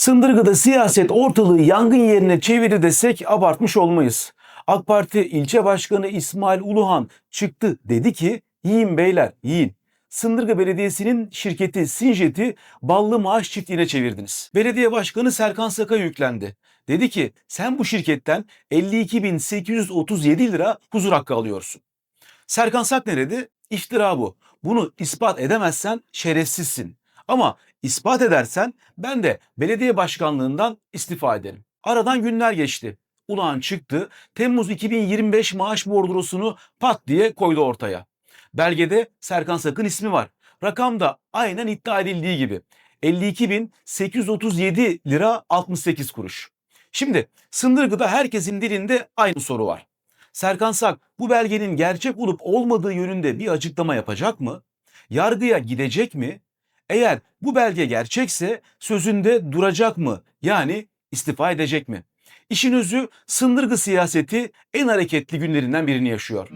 Sındırgı'da siyaset ortalığı yangın yerine çevirdi desek abartmış olmayız. AK Parti ilçe başkanı İsmail Uluhan çıktı dedi ki yiyin beyler yiyin. Sındırgı Belediyesi'nin şirketi Sinjet'i ballı maaş çiftliğine çevirdiniz. Belediye Başkanı Serkan Saka yüklendi. Dedi ki sen bu şirketten 52.837 lira huzur hakkı alıyorsun. Serkan Sak ne dedi? İftira bu. Bunu ispat edemezsen şerefsizsin. Ama ispat edersen ben de belediye başkanlığından istifa ederim. Aradan günler geçti. Ulan çıktı. Temmuz 2025 maaş bordrosunu pat diye koydu ortaya. Belgede Serkan Sak'ın ismi var. Rakam da aynen iddia edildiği gibi. 52.837 lira 68 kuruş. Şimdi Sındırgı'da herkesin dilinde aynı soru var. Serkan Sak bu belgenin gerçek olup olmadığı yönünde bir açıklama yapacak mı? Yargıya gidecek mi? Eğer bu belge gerçekse sözünde duracak mı? Yani istifa edecek mi? İşin özü Sındırgı siyaseti en hareketli günlerinden birini yaşıyor.